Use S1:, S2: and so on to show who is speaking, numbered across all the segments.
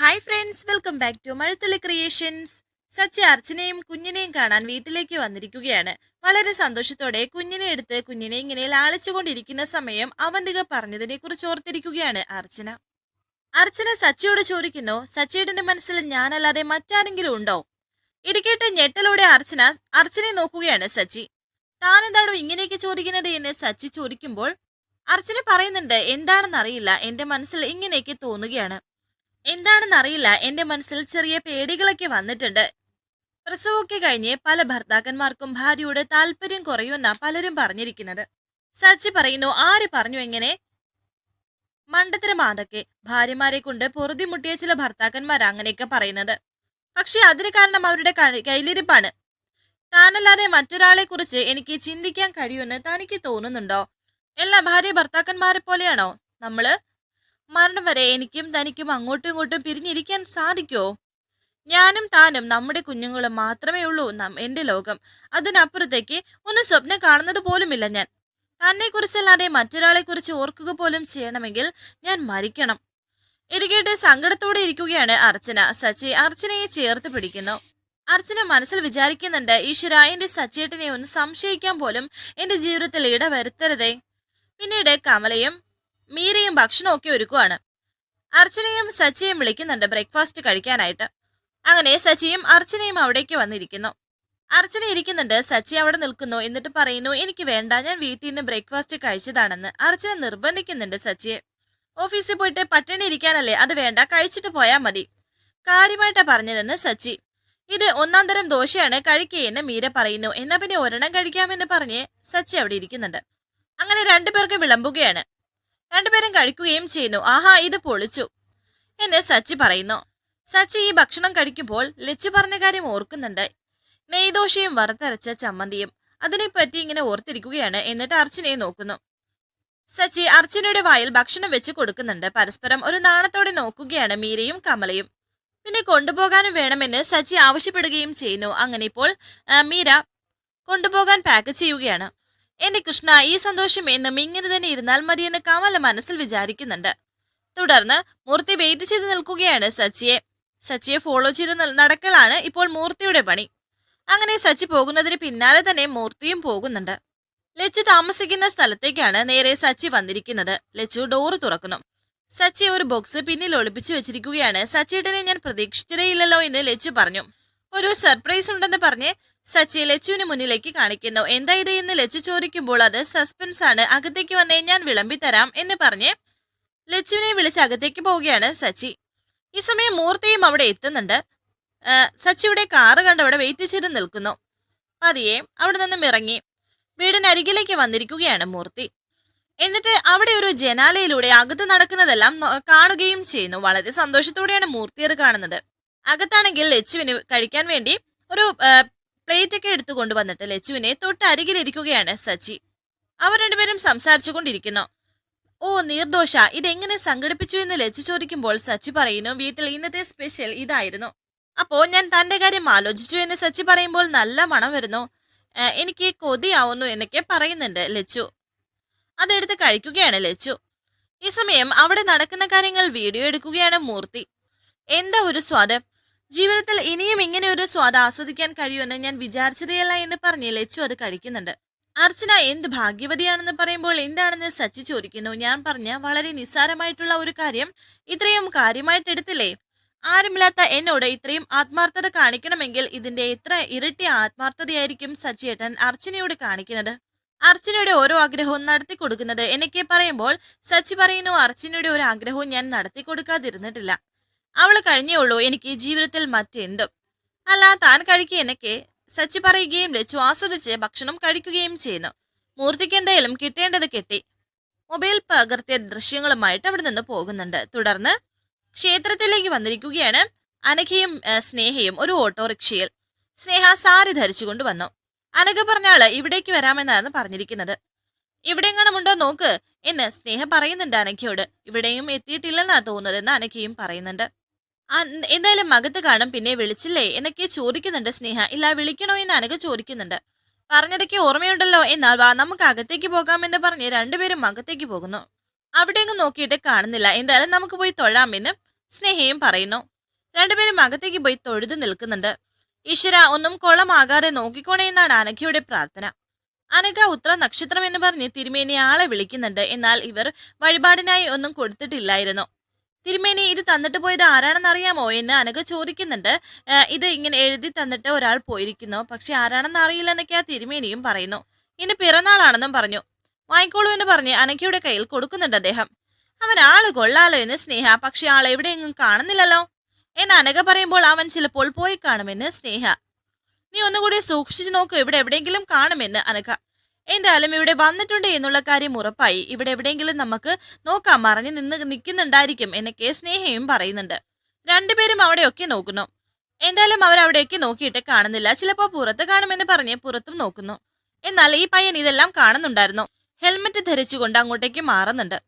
S1: Hi friends welcome back to Mazhathulli creations Sachi അർച്ചനയും കുഞ്ഞിനെയും കാണാൻ വീട്ടിലേക്ക് വന്നിരിക്കുകയാണ്. വളരെ സന്തോഷത്തോടെ കുഞ്ഞിനെ എടുത്ത് കുഞ്ഞിനെ ഇങ്ങനെ ലാളിച്ചുകൊണ്ടിരിക്കുന്ന സമയം അവന്തിക പറഞ്ഞതിനെ കുറിച്ച് ഓർത്തിരിക്കുകയാണ് അർച്ചന. അർച്ചന സച്ചിയോട് ചോദിക്കുന്നു സച്ചിയുടെ മനസ്സിൽ ഞാനല്ലാതെ മറ്റാരെങ്കിലും ഉണ്ടോ? ഇടിക്കേട്ട് ഞെട്ടലോടെ അർച്ചന അർച്ചനെ നോക്കുകയാണ് സച്ചി. താനെന്താണോ ഇങ്ങനെയൊക്കെ ചോദിക്കുന്നത്? എന്ന് സച്ചി ചോദിക്കുമ്പോൾ അർച്ചന പറയുന്നുണ്ട് എന്താണെന്നറിയില്ല എന്റെ മനസ്സിൽ ഇങ്ങനെയൊക്കെ തോന്നുകയാണ്. എന്താണെന്നറിയില്ല എന്റെ മനസ്സിൽ ചെറിയ പേടികളൊക്കെ വന്നിട്ടുണ്ട്. പ്രസവമൊക്കെ കഴിഞ്ഞ് പല ഭർത്താക്കന്മാർക്കും ഭാര്യയോട് താല്പര്യം കുറയുമെന്ന പലരും പറഞ്ഞിരിക്കുന്നത്. സച്ചി പറയുന്നു ആര് പറഞ്ഞു എങ്ങനെ മണ്ടത്തര മാതൊക്കെ ഭാര്യമാരെ കൊണ്ട് പൊറുതിമുട്ടിയ ചില ഭർത്താക്കന്മാർ അങ്ങനെയൊക്കെ പറയുന്നത്. പക്ഷെ അതിന് കാരണം അവരുടെ കയ്യിലിരിപ്പാണ്. താനല്ലാതെ മറ്റൊരാളെ കുറിച്ച് എനിക്ക് ചിന്തിക്കാൻ കഴിയുമെന്ന് തനിക്ക് തോന്നുന്നുണ്ടോ? എല്ലാ ഭാര്യ ഭർത്താക്കന്മാരെ പോലെയാണോ? നമ്മൾ മരണം വരെ എനിക്കും തനിക്കും അങ്ങോട്ടും ഇങ്ങോട്ടും പിരിഞ്ഞിരിക്കാൻ സാധിക്കോ? ഞാനും താനും നമ്മുടെ കുഞ്ഞുങ്ങളും മാത്രമേ ഉള്ളൂ നാം എന്റെ ലോകം. അതിനപ്പുറത്തേക്ക് ഒന്ന് സ്വപ്നം കാണുന്നത് പോലുമില്ല ഞാൻ. തന്നെ കുറിച്ചല്ലാതെ മറ്റൊരാളെ കുറിച്ച് ഓർക്കുക പോലും ചെയ്യണമെങ്കിൽ ഞാൻ മരിക്കണം. ഇരികേട്ട് സങ്കടത്തോടെ ഇരിക്കുകയാണ് അർച്ചന. സച്ചി അർച്ചനയെ ചേർത്ത് പിടിക്കുന്നു. അർച്ചന മനസ്സിൽ വിചാരിക്കുന്നുണ്ട് ഈശ്വര എന്റെ സച്ചേട്ടനെ ഒന്ന് സംശയിക്കാൻ പോലും എന്റെ ജീവിതത്തിൽ ഇടവരുത്തരുതേ. പിന്നീട് കമലയും മീരയും ഭക്ഷണമൊക്കെ ഒരുക്കുവാണ്. അർച്ചനയും സച്ചിയും വിളിക്കുന്നുണ്ട് ബ്രേക്ക്ഫാസ്റ്റ് കഴിക്കാനായിട്ട്. അങ്ങനെ സച്ചിയും അർച്ചനയും അവിടേക്ക് വന്നിരിക്കുന്നു. അർച്ചന ഇരിക്കുന്നുണ്ട് സച്ചി അവിടെ നിൽക്കുന്നു എന്നിട്ട് പറയുന്നു എനിക്ക് വേണ്ട ഞാൻ വീട്ടിൽ നിന്ന് ബ്രേക്ക്ഫാസ്റ്റ് കഴിച്ചതാണെന്ന്. അർച്ചന നിർബന്ധിക്കുന്നുണ്ട് സച്ചിയെ. ഓഫീസിൽ പോയിട്ട് പട്ടിണി ഇരിക്കാനല്ലേ അത് വേണ്ട കഴിച്ചിട്ട് പോയാൽ മതി. കാര്യമായിട്ടാ പറഞ്ഞതെന്ന് സച്ചി. ഇത് ഒന്നാം തരം ദോശയാണ് കഴിക്കുകയെന്ന് മീര പറയുന്നു. എന്നാ പിന്നെ ഒരെണ്ണം കഴിക്കാമെന്ന് പറഞ്ഞ് സച്ചി അവിടെ ഇരിക്കുന്നുണ്ട്. അങ്ങനെ രണ്ടുപേർക്ക് വിളമ്പുകയാണ്. രണ്ടുപേരും കഴിക്കുകയും ചെയ്യുന്നു. ആഹാ ഇത് പൊളിച്ചു. എന്ന് സച്ചി പറയുന്നു. സച്ചി ഈ ഭക്ഷണം കഴിക്കുമ്പോൾ ലച്ചു പറഞ്ഞ കാര്യം ഓർക്കുന്നുണ്ട്. നെയ്ദോശയും വറുത്തരച്ച ചമ്മന്തിയും അതിനെപ്പറ്റി ഇങ്ങനെ ഓർത്തിരിക്കുകയാണ് എന്നിട്ട് അർച്ചനയെ നോക്കുന്നു. സച്ചി അർച്ചനയുടെ വായിൽ ഭക്ഷണം വെച്ച് കൊടുക്കുന്നുണ്ട്. പരസ്പരം ഒരു നാണത്തോടെ നോക്കുകയാണ് മീരയും കമലയും. പിന്നെ കൊണ്ടുപോകാനും വേണമെന്ന് സച്ചി ആവശ്യപ്പെടുകയും ചെയ്യുന്നു. അങ്ങനെ ഇപ്പോൾ മീര കൊണ്ടുപോകാൻ പാക്ക് ചെയ്യുകയാണ്. എന്റെ കൃഷ്ണ ഈ സന്തോഷം എന്നും ഇങ്ങനെ തന്നെ ഇരുന്നാൽ മതിയെന്ന് കമല മനസ്സിൽ വിചാരിക്കുന്നുണ്ട്. തുടർന്ന് മൂർത്തി വെയിറ്റ് ചെയ്ത് നിൽക്കുകയാണ് സച്ചിയെ. സച്ചിയെ ഫോളോ ചെയ്ത് നടക്കലാണ് ഇപ്പോൾ മൂർത്തിയുടെ പണി. അങ്ങനെ സച്ചി പോകുന്നതിന് പിന്നാലെ തന്നെ മൂർത്തിയും പോകുന്നുണ്ട്. ലച്ചു താമസിക്കുന്ന സ്ഥലത്തേക്കാണ് നേരെ സച്ചി വന്നിരിക്കുന്നത്. ലച്ചു ഡോറ് തുറക്കുന്നു. സച്ചി ഒരു ബോക്സ് പിന്നിൽ ഒളിപ്പിച്ചു വെച്ചിരിക്കുകയാണ്. സച്ചിയുടെ ഞാൻ പ്രതീക്ഷിച്ചതേയില്ലല്ലോ എന്ന് ലച്ചു പറഞ്ഞു. ഒരു സർപ്രൈസ് ഉണ്ടെന്ന് പറഞ്ഞ് സച്ചി ലച്ചുവിന് മുന്നിലേക്ക് കാണിക്കുന്നു. എന്താ ഇത് എന്ന് ലച്ചു ചോദിക്കുമ്പോൾ അത് സസ്പെൻസ് ആണ്. അകത്തേക്ക് വന്നേ ഞാൻ വിളമ്പി തരാം എന്ന് പറഞ്ഞ് ലച്ചുവിനെ വിളിച്ച് അകത്തേക്ക് പോവുകയാണ് സച്ചി. ഈ സമയം മൂർത്തിയും അവിടെ എത്തുന്നുണ്ട്. സച്ചിയുടെ കാറ് കണ്ട് അവിടെ വെയിറ്റ് ചെയ്ത് നിൽക്കുന്നു. പതിയെ അവിടെ നിന്നും ഇറങ്ങി വീടിനരികിലേക്ക് വന്നിരിക്കുകയാണ് മൂർത്തി. എന്നിട്ട് അവിടെ ഒരു ജനാലയിലൂടെ അകത്ത് നടക്കുന്നതെല്ലാം കാണുകയും ചെയ്യുന്നു. വളരെ സന്തോഷത്തോടെയാണ് മൂർത്തി അത് കാണുന്നത്. അകത്താണെങ്കിൽ ലച്ചുവിന് കഴിക്കാൻ വേണ്ടി ഒരു പ്ലേറ്റ് ഒക്കെ എടുത്തു കൊണ്ടുവന്നിട്ട് ലച്ചുവിനെ തൊട്ട് അരികിലിരിക്കുകയാണ് സച്ചി. അവർ രണ്ടുപേരും സംസാരിച്ചു കൊണ്ടിരിക്കുന്നു ഓ നീർദോഷ ഇതെങ്ങനെ സംഘടിപ്പിച്ചു എന്ന് ലച്ചു ചോദിക്കുമ്പോൾ സച്ചി പറയുന്നു വീട്ടിൽ ഇന്നത്തെ സ്പെഷ്യൽ ഇതായിരുന്നു. അപ്പോ ഞാൻ തന്റെ കാര്യം ആലോചിച്ചു എന്ന് സച്ചി പറയുമ്പോൾ നല്ല മണം വരുന്നു. എനിക്ക് കൊതിയാവുന്നു എന്നൊക്കെ പറയുന്നുണ്ട് ലച്ചു. അതെടുത്ത് കഴിക്കുകയാണ് ലച്ചു. ഈ സമയം അവിടെ നടക്കുന്ന കാര്യങ്ങൾ വീഡിയോ എടുക്കുകയാണ് മൂർത്തി. എന്താ ഒരു സ്വാദ്? ജീവിതത്തിൽ ഇനിയും ഇങ്ങനെ ഒരു സ്വാദ് ആസ്വദിക്കാൻ കഴിയുമെന്ന് ഞാൻ വിചാരിച്ചതേയല്ല എന്ന് പറഞ്ഞ് ലച്ചു അത് കഴിക്കുന്നുണ്ട്. അർച്ചന എന്ത് ഭാഗ്യവതിയാണെന്ന് പറയുമ്പോൾ എന്താണെന്ന് സച്ചി ചോദിക്കുന്നു. ഞാൻ പറഞ്ഞ വളരെ നിസ്സാരമായിട്ടുള്ള ഒരു കാര്യം ഇത്രയും കാര്യമായിട്ട് എടുത്തില്ലേ? ആരുമില്ലാത്ത എന്നോട് ഇത്രയും ആത്മാർത്ഥത കാണിക്കണമെങ്കിൽ ഇതിന്റെ എത്ര ഇരട്ടി ആത്മാർത്ഥതയായിരിക്കും സച്ചിയേട്ടൻ അർച്ചനയോട് കാണിക്കുന്നത്? അർച്ചനയുടെ ഓരോ ആഗ്രഹവും നടത്തി കൊടുക്കുന്നത് എനിക്ക് പറയുമ്പോൾ സച്ചി പറയുന്നു അർച്ചനയുടെ ഒരു ആഗ്രഹവും ഞാൻ നടത്തി കൊടുക്കാതിരുന്നിട്ടില്ല. അവൾ കഴിഞ്ഞേ ഉള്ളൂ. എനിക്ക് ജീവിതത്തിൽ മറ്റെന്തും. അല്ല താൻ കഴിക്കുക എനിക്ക് സച്ചി പറയുകയും ലച്ചു ആസ്വദിച്ച് ഭക്ഷണം കഴിക്കുകയും ചെയ്യുന്നു. മൂർത്തിക്ക് എന്തായാലും കിട്ടേണ്ടത് കിട്ടി. മൊബൈൽ പകർത്തിയ ദൃശ്യങ്ങളുമായിട്ട് അവിടെ നിന്ന് പോകുന്നുണ്ട്. തുടർന്ന് ക്ഷേത്രത്തിലേക്ക് വന്നിരിക്കുകയാണ് അനഘയും സ്നേഹയും ഒരു ഓട്ടോറിക്ഷയിൽ. സ്നേഹ സാരി ധരിച്ചുകൊണ്ട് വന്നു. അനഘ പറഞ്ഞാൾ ഇവിടേക്ക് വരാമെന്നാണ് പറഞ്ഞിരിക്കുന്നത്. ഇവിടെയെങ്ങാനും ഉണ്ടോ നോക്ക് എന്ന് സ്നേഹ പറയുന്നുണ്ട് അനഘയോട്. ഇവിടെയും എത്തിയിട്ടില്ലെന്നാ തോന്നുന്നതെന്ന് അനഘയും പറയുന്നുണ്ട്. എന്തായാലും മകത്ത് കാണും പിന്നെ വിളിച്ചില്ലേ? എന്നൊക്കെ ചോദിക്കുന്നുണ്ട് സ്നേഹ. ഇല്ല വിളിക്കണോ എന്ന് അനക ചോദിക്കുന്നുണ്ട്. പറഞ്ഞതൊക്കെ ഓർമ്മയുണ്ടല്ലോ. എന്നാൽ വാ നമുക്ക് അകത്തേക്ക് പോകാമെന്ന് പറഞ്ഞ് രണ്ടുപേരും അകത്തേക്ക് പോകുന്നു. അവിടെയെങ്ങും നോക്കിയിട്ട് കാണുന്നില്ല. എന്തായാലും നമുക്ക് പോയി തൊഴാമെന്ന് സ്നേഹയും പറയുന്നു. രണ്ടുപേരും അകത്തേക്ക് പോയി തൊഴുതു നിൽക്കുന്നുണ്ട്. ഈശ്വര ഒന്നും കൊളമാകാതെ നോക്കിക്കോണേ എന്നാണ് അനഘയുടെ പ്രാർത്ഥന. അനഘ ഉത്ര നക്ഷത്രം എന്ന് പറഞ്ഞ് തിരുമേനി ആളെ വിളിക്കുന്നുണ്ട്. എന്നാൽ ഇവർ വഴിപാടിനായി ഒന്നും കൊടുത്തിട്ടില്ലായിരുന്നു. തിരുമേനി ഇത് തന്നിട്ട് പോയത് ആരാണെന്ന് അറിയാമോ എന്ന് അനഘ ചോദിക്കുന്നുണ്ട്. ഇത് ഇങ്ങനെ എഴുതി തന്നിട്ട് ഒരാൾ പോയിരിക്കുന്നു. പക്ഷെ ആരാണെന്ന് അറിയില്ല എന്നൊക്കെ ആ തിരുമേനിയും പറയുന്നു. ഇനി പിറന്നാളാണെന്നും പറഞ്ഞു. വാങ്ങിക്കോളൂ എന്ന് പറഞ്ഞ് അനഘയുടെ കയ്യിൽ കൊടുക്കുന്നുണ്ട് അദ്ദേഹം. അവൻ ആൾ കൊള്ളാലോ എന്ന് സ്നേഹ. പക്ഷെ ആൾ എവിടെയെങ്കിലും കാണുന്നില്ലല്ലോ? എന്ന് അനക പറയുമ്പോൾ അവൻ ചിലപ്പോൾ പോയി കാണുമെന്ന് സ്നേഹ. നീ ഒന്നുകൂടി സൂക്ഷിച്ചു നോക്കൂ. ഇവിടെ എവിടെയെങ്കിലും കാണുമെന്ന് അനഘ. എന്തായാലും ഇവിടെ വന്നിട്ടുണ്ട് എന്നുള്ള കാര്യം ഉറപ്പായി. ഇവിടെ എവിടെയെങ്കിലും നമുക്ക് നോക്കാം. മറിഞ്ഞു നിന്ന് നിൽക്കുന്നുണ്ടായിരിക്കും എന്നൊക്കെ സ്നേഹയും പറയുന്നുണ്ട്. രണ്ടുപേരും അവിടെയൊക്കെ നോക്കുന്നു. എന്തായാലും അവർ അവിടെയൊക്കെ നോക്കിയിട്ട് കാണുന്നില്ല. ചിലപ്പോൾ പുറത്ത് കാണുമെന്ന് പറഞ്ഞ് പുറത്തും നോക്കുന്നു. എന്നാൽ ഈ പയ്യൻ ഇതെല്ലാം കാണുന്നുണ്ടായിരുന്നു. ഹെൽമെറ്റ് ധരിച്ചുകൊണ്ട് അങ്ങോട്ടേക്ക് മാറുന്നുണ്ട്.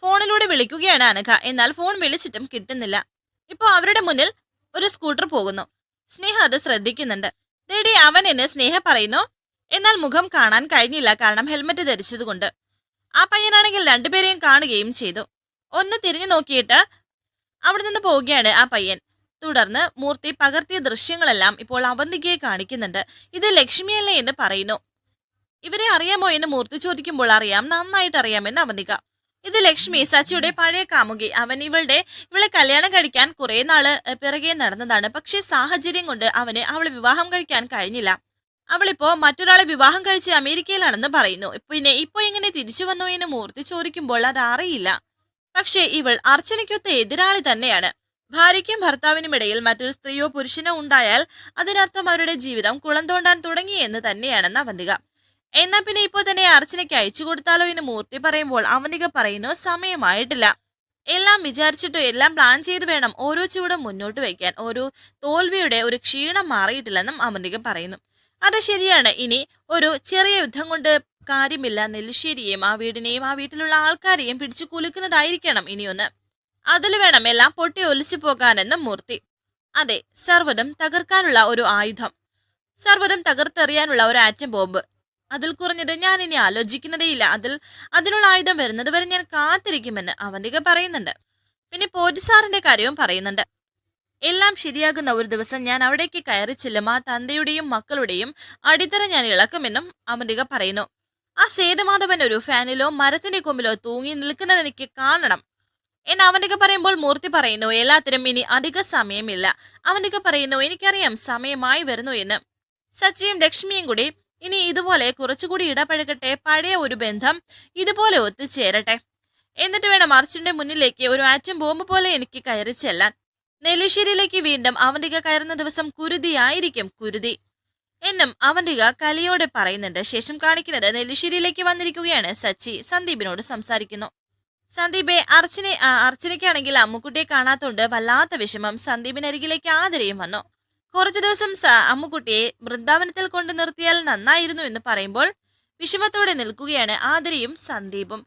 S1: ഫോണിലൂടെ വിളിക്കുകയാണ് അനഘ. എന്നാൽ ഫോൺ വിളിച്ചിട്ടും കിട്ടുന്നില്ല. ഇപ്പോൾ അവരുടെ മുന്നിൽ ഒരു സ്കൂട്ടർ പോകുന്നു. സ്നേഹ അത് ശ്രദ്ധിക്കുന്നുണ്ട്. റെഡി അവൻ എന്നെ സ്നേഹ പറയുന്നു? എന്നാൽ മുഖം കാണാൻ കഴിഞ്ഞില്ല. കാരണം ഹെൽമെറ്റ് ധരിച്ചതുകൊണ്ട്. ആ പയ്യനാണെങ്കിൽ രണ്ടുപേരെയും കാണുകയും ചെയ്തു. ഒന്ന് തിരിഞ്ഞു നോക്കിയിട്ട് അവിടെ നിന്ന് പോവുകയാണ് ആ പയ്യൻ. തുടർന്ന് മൂർത്തി പകർത്തിയ ദൃശ്യങ്ങളെല്ലാം ഇപ്പോൾ അവന്തികയെ കാണിക്കുന്നുണ്ട്. ഇത് ലക്ഷ്മിയല്ലേ എന്ന് പറയുന്നു. ഇവരെ അറിയാമോ എന്ന് മൂർത്തി ചോദിക്കുമ്പോൾ അറിയാം. നന്നായിട്ട് അറിയാമെന്ന് അവന്തിക. ഇത് ലക്ഷ്മി സച്ചിയുടെ പഴയ കാമുകി. അവൻ ഇവളുടെ ഇവളെ കല്യാണം കഴിക്കാൻ കുറെ നാൾ പിറകെ നടന്നതാണ്. പക്ഷേ സാഹചര്യം കൊണ്ട് അവന് അവളെ വിവാഹം കഴിക്കാൻ കഴിഞ്ഞില്ല. അവളിപ്പോ മറ്റൊരാളെ വിവാഹം കഴിച്ച് അമേരിക്കയിലാണെന്ന് പറയുന്നു. പിന്നെ ഇപ്പൊ എങ്ങനെ തിരിച്ചു വന്നു എന്ന് മൂർത്തി ചോദിക്കുമ്പോൾ അത് അറിയില്ല പക്ഷേ ഇവൾ അർച്ചനയ്ക്കൊത്ത എതിരാളി തന്നെയാണ്. ഭാര്യയ്ക്കും ഭർത്താവിനും ഇടയിൽ മറ്റൊരു സ്ത്രീയോ പുരുഷനോ ഉണ്ടായാൽ അതിനർത്ഥം അവരുടെ ജീവിതം കുളം തോണ്ടാൻ തുടങ്ങിയെന്ന് തന്നെയാണെന്ന് അവന്തിക. എന്നാ പിന്നെ ഇപ്പോ തന്നെ അർച്ചനയ്ക്ക് അയച്ചു കൊടുത്താലോ എന്ന് മൂർത്തി പറയുമ്പോൾ അവന്തിക പറയുന്നു സമയമായിട്ടില്ല. എല്ലാം വിചാരിച്ചിട്ട് എല്ലാം പ്ലാൻ ചെയ്ത് വേണം ഓരോ ചൂടും മുന്നോട്ട് വയ്ക്കാൻ. ഓരോ തോൽവിയുടെ ഒരു ക്ഷീണം മാറിയിട്ടില്ലെന്നും അവന്തിക പറയുന്നു. അത് ശരിയാണ്. ഇനി ഒരു ചെറിയ യുദ്ധം കൊണ്ട് കാര്യമില്ല. നെല്ലിശ്ശേരിയെയും ആ വീടിനെയും ആ വീട്ടിലുള്ള ആൾക്കാരെയും പിടിച്ചു കുലുക്കുന്നതായിരിക്കണം ഇനിയൊന്ന് അതിൽ വേണം എല്ലാം പൊട്ടി ഒലിച്ചു പോകാനെന്ന മൂർത്തി. അതെ സർവതും തകർക്കാനുള്ള ഒരു ആയുധം. സർവതും തകർത്തെറിയാനുള്ള ഒരു ആറ്റം ബോംബ്. അതിൽ കുറഞ്ഞത് ഞാൻ ഇനി ആലോചിക്കുന്നതേയില്ല. അതിൽ അതിനുള്ള ആയുധം വരുന്നത് വരെ ഞാൻ കാത്തിരിക്കുമെന്ന് അവന്തിക പറയുന്നുണ്ട്. പിന്നെ പോലീസാറിന്റെ കാര്യവും പറയുന്നുണ്ട്. എല്ലാം ശരിയാകുന്ന ഒരു ദിവസം ഞാൻ അവിടേക്ക് കയറി ചെല്ലും ആ തന്തയുടെയും മക്കളുടെയും അടിത്തറ ഞാൻ ഇളക്കുമെന്നും അമൃതിക പറയുന്നു. ആ സേതുമാധവൻ ഒരു ഫാനിലോ മരത്തിന്റെ കൊമ്പിലോ തൂങ്ങി നിൽക്കുന്നത് എനിക്ക് കാണണം. എന്ന് അവനൊക്കെ പറയുമ്പോൾ മൂർത്തി പറയുന്നു എല്ലാത്തിനും ഇനി അധിക സമയമില്ല. അവനൊക്കെ പറയുന്നു എനിക്കറിയാം സമയമായി വരുന്നു എന്ന്. സച്ചിയും ലക്ഷ്മിയും കൂടി ഇനി ഇതുപോലെ കുറച്ചുകൂടി ഇടപഴകട്ടെ പഴയ ഒരു ബന്ധം ഇതുപോലെ ഒത്തുചേരട്ടെ. എന്നിട്ട് വേണം അർച്ചുന്റെ മുന്നിലേക്ക് ഒരു ആറ്റം ബോംബ് പോലെ എനിക്ക് കയറി ചെല്ലാൻ. നെല്ലിശ്ശേരിയിലേക്ക് വീണ്ടും അവന്തിക കയറുന്ന ദിവസം കുരുതിയായിരിക്കും കുരുതി. എന്നും അവന്തിക കലിയോടെ പറയുന്നുണ്ട്. ശേഷം കാണിക്കുന്നത് നെല്ലിശ്ശേരിയിലേക്ക് വന്നിരിക്കുകയാണ്. സച്ചി സന്ദീപിനോട് സംസാരിക്കുന്നു. സന്ദീപെ അർച്ചനെ അർച്ചനയ്ക്കാണെങ്കിൽ അമ്മുക്കുട്ടിയെ കാണാത്തോണ്ട് വല്ലാത്ത വിഷമം. സന്ദീപിനരികിലേക്ക് ആദരയും വന്നു. കുറച്ചു ദിവസം അമ്മുക്കുട്ടിയെ വൃന്ദാവനത്തിൽ കൊണ്ടു നിർത്തിയാൽ നന്നായിരുന്നു എന്ന് പറയുമ്പോൾ വിഷമത്തോടെ നിൽക്കുകയാണ് ആദരയും സന്ദീപും.